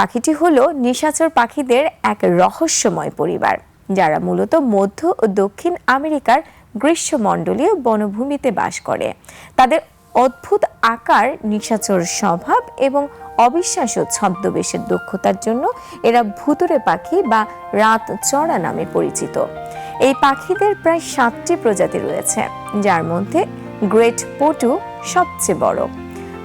পাখিটি হলো নিশাচর পাখিদের এক রহস্যময় পরিবার, যারা মূলত মধ্য ও দক্ষিণ আমেরিকার গ্রীষ্মমণ্ডলীয় বনভূমিতে বাস করে। তাদের অদ্ভুত আকার, নিশাচর স্বভাব এবং অবিশ্বাস্য ছদ্মবেশের দক্ষতার জন্য এরা ভুতুরে পাখি বা রাত চড়া নামে পরিচিত। এই পাখিদের প্রায় সাতটি প্রজাতি রয়েছে, যার মধ্যে গ্রেট পটু সবচেয়ে বড়।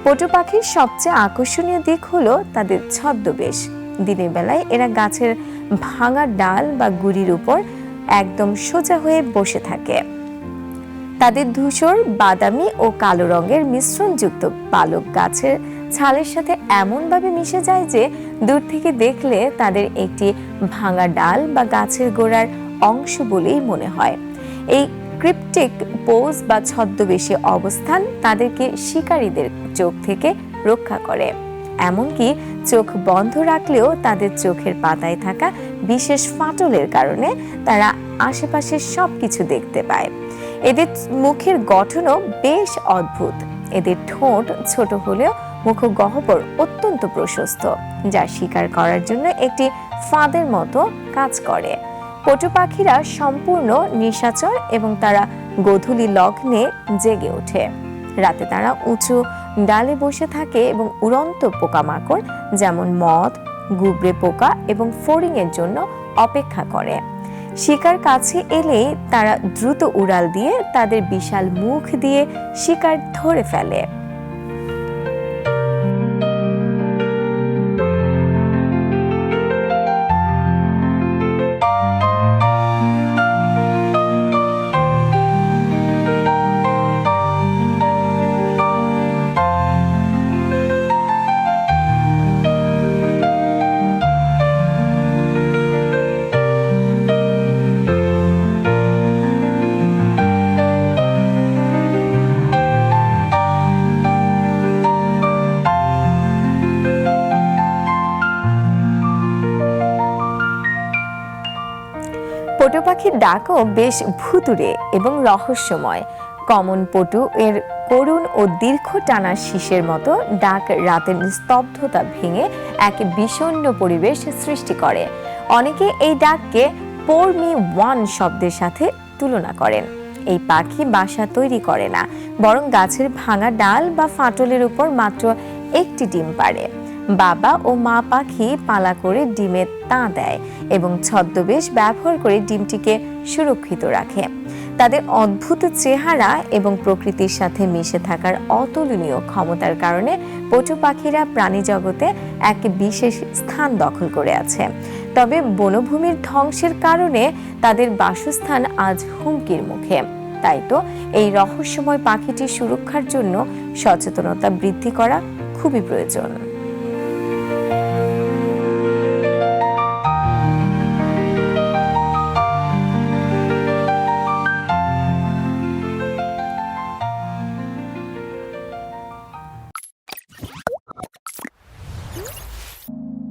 পটু পাখির সবচেয়ে আকর্ষণীয় দিক হলো তাদের ছদ্মবেশ। দিনের বেলায় এরা গাছের ভাঙা ডাল বা গুড়ির উপর একদম সোজা হয়ে বসে থাকে। তাদের ধূসর, বাদামি ও কালো রঙের মিশ্রণযুক্ত পালক গাছের ছালের সাথে এমনভাবে মিশে যায় যে দূর থেকে দেখলে তাদের একটি ভাঙা ডাল বা গাছের গোড়ার অংশ বলেই মনে হয়। এই ক্রিপ্টিক পোজ বা ছদ্মবেশী অবস্থান তাদেরকে শিকারীদের চোখ থেকে রক্ষা করে। এমনকি চোখ বন্ধ রাখলেও তাদের চোখের পাতায় থাকা বিশেষ ফাটলের কারণে তারা আশেপাশের সব কিছু দেখতে পায়। এদের মুখের গঠনও বেশ অদ্ভুত। এদের ঠোঁট ছোট হলেও মুখ গহ্বর অত্যন্ত প্রশস্ত, যা শিকার করার জন্য একটি ফাঁদের মতো কাজ করে। পটু পাখিরা সম্পূর্ণ নিশাচর এবং তারা গোধূলি লগ্নে জেগে ওঠে। রাতে তারা উঁচু ডালে বসে থাকে এবং উড়ন্ত পোকামাকড় যেমন মদ গুবরে পোকা এবং ফড়িংয়ের জন্য অপেক্ষা করে। শিকার কাছে এলেই তারা দ্রুত উড়াল দিয়ে তাদের বিশাল মুখ দিয়ে শিকার ধরে ফেলে। পটু পাখির ডাকও বেশ ভুতুরে এবং রহস্যময়। কমন পটু এর করুণ ও দীর্ঘ টানা শীষের মতো ডাক রাতের স্তব্ধতা ভেঙে এক বিষণ্ণ পরিবেশ সৃষ্টি করে। অনেকে এই ডাককে পোর মি ওয়ান শব্দের সাথে তুলনা করেন। এই পাখি বাসা তৈরি করে না, বরং গাছের ভাঙা ডাল বা ফাটলের উপর মাত্র একটি ডিম পাড়ে। বাবা ও মা পাখি পালা করে ডিমে তা দেয় এবং ছদ্মবেশ ব্যবহার করে ডিমটিকে সুরক্ষিত রাখে। তাদের অদ্ভুত চেহারা এবং প্রকৃতির সাথে মিশে থাকার অতুলনীয় ক্ষমতার কারণে পশু পাখিরা প্রাণী জগতে এক বিশেষ স্থান দখল করে আছে। তবে বনভূমির ধ্বংসের কারণে তাদের বাসস্থান আজ হুমকির মুখে। তাই তো এই রহস্যময় পাখিটির সুরক্ষার জন্য সচেতনতা বৃদ্ধি করা খুবই প্রয়োজন।